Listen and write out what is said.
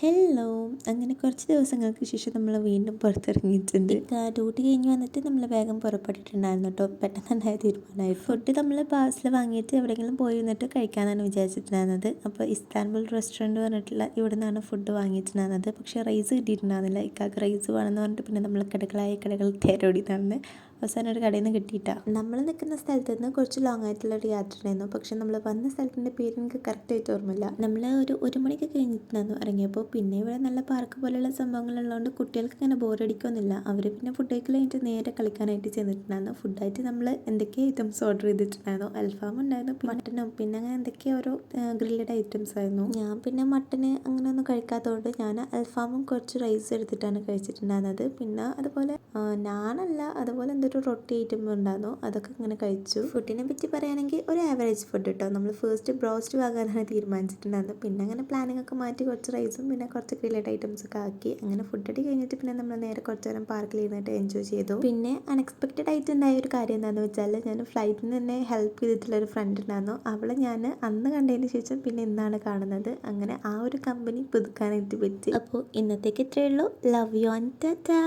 Hello അങ്ങനെ കുറച്ച് ദിവസങ്ങൾക്ക് ശേഷം നമ്മൾ വീണ്ടും പുറത്തിറങ്ങിയിട്ടുണ്ട്. ഡ്യൂട്ടി കഴിഞ്ഞ് വന്നിട്ട് നമ്മൾ വേഗം പുറപ്പെട്ടിട്ടുണ്ടായിരുന്നു കേട്ടോ പെട്ടെന്നുണ്ടായ തീരുമാനമായി. ഫുഡ് നമ്മൾ പാഴ്സൽ വാങ്ങിയിട്ട് എവിടെയെങ്കിലും പോയി നിന്നിട്ട് കഴിക്കാനാണ് വിചാരിച്ചിട്ടുണ്ടായിരുന്നത്. അപ്പോൾ ഇസ്താൻബുൾ റെസ്റ്റോറന്റ് പറഞ്ഞിട്ടുള്ള ഇവിടെ നിന്നാണ് ഫുഡ് വാങ്ങിയിട്ടുണ്ടായിരുന്നത്. പക്ഷേ റൈസ് കിട്ടിയിട്ടുണ്ടായിരുന്നില്ല. ഇക്കാക്ക് റൈസ് വേണമെന്ന് പറഞ്ഞിട്ട് പിന്നെ നമ്മൾ കടകളായ കടകൾ തേരോടി നടന്ന് അവസാനം ഒരു കടയിൽ നിന്ന് കിട്ടിയിട്ടാ. നമ്മൾ നിൽക്കുന്ന സ്ഥലത്ത് നിന്ന് കുറച്ച് ലോങ് ആയിട്ടുള്ള ഒരു യാത്ര ഉണ്ടായിരുന്നു പക്ഷെ നമ്മൾ വന്ന സ്ഥലത്തിന്റെ പേര് എനിക്ക് കറക്റ്റായിട്ട് ഓർമ്മയില്ല. നമ്മൾ ഒരു ഒരു മണിക്ക് കഴിഞ്ഞിട്ടുണ്ടായിരുന്നു ഇറങ്ങിയപ്പോൾ. പിന്നെ ഇവിടെ നല്ല പാർക്ക് പോലെയുള്ള സംഭവങ്ങളുള്ളതുകൊണ്ട് കുട്ടികൾക്ക് ഇങ്ങനെ ബോറടിക്കൊന്നുമില്ല അവർ പിന്നെ ഫുഡ് കഴിക്കൽ കഴിഞ്ഞിട്ട് നേരെ കളിക്കാനായിട്ട് ചെന്നിട്ടുണ്ടായിരുന്നു. ഫുഡായിട്ട് നമ്മൾ എന്തൊക്കെ ഐറ്റംസ് ഓർഡർ ചെയ്തിട്ടുണ്ടായിരുന്നു? അൽഫാം ഉണ്ടായിരുന്നു മട്ടനും പിന്നെ അങ്ങനെ എന്തൊക്കെയോ ഓരോ ഗ്രില്ലഡ് ഐറ്റംസ് ആയിരുന്നു. ഞാൻ പിന്നെ മട്ടന് അങ്ങനെ ഒന്നും കഴിക്കാത്തതുകൊണ്ട് ഞാൻ അൽഫാമും കുറച്ച് റൈസ് എടുത്തിട്ടാണ് കഴിച്ചിട്ടുണ്ടായിരുന്നത്. പിന്നെ അതുപോലെ ഞാനല്ല അതുപോലെ അതുപോലെ എന്തൊരു റൊട്ടി ഐറ്റം ഉണ്ടായിരുന്നു. അതൊക്കെ ഇങ്ങനെ കഴിച്ചു. ഫുഡിനെ പറ്റി പറയുകയാണെങ്കിൽ ഒരു ആവറേജ് ഫുഡ് കേട്ടോ നമ്മൾ ഫസ്റ്റ് ബ്രോസ്റ്റ് വാങ്ങാനാണ് തീരുമാനിച്ചിട്ടുണ്ടായിരുന്നത്. പിന്നെ അങ്ങനെ പ്ലാനിങ് ഒക്കെ മാറ്റി കുറച്ച് റൈസും പിന്നെ കുറച്ച് ഗ്രില്ലഡ് ഐറ്റംസ് ഒക്കെ ആക്കി. അങ്ങനെ ഫുഡ് അടി കഴിഞ്ഞിട്ട് പിന്നെ നമ്മൾ നേരെ കുറച്ച് നേരം പാർക്കിൽ ഇരുന്നിട്ട് എൻജോയ് ചെയ്തു. പിന്നെ അൺഎക്സ്പെക്റ്റഡ് ആയിട്ട് ഉണ്ടായ ഒരു കാര്യം എന്താണെന്ന് വെച്ചാൽ ഞാൻ ഫ്ലൈറ്റിൽ നിന്ന് തന്നെ ഹെൽപ്പ് ചെയ്തിട്ടുള്ള ഒരു ഫ്രണ്ട് ഉണ്ടായിരുന്നു. അവളെ ഞാൻ അന്ന് കണ്ടതിന് ശേഷം പിന്നെ ഇന്നാണ് കാണുന്നത്. അങ്ങനെ ആ ഒരു കമ്പനി പുതുക്കാനായിട്ട് പറ്റി. അപ്പോൾ ഇന്നത്തേക്ക് ഇത്രയേ ഉള്ളൂ. Love you and Tata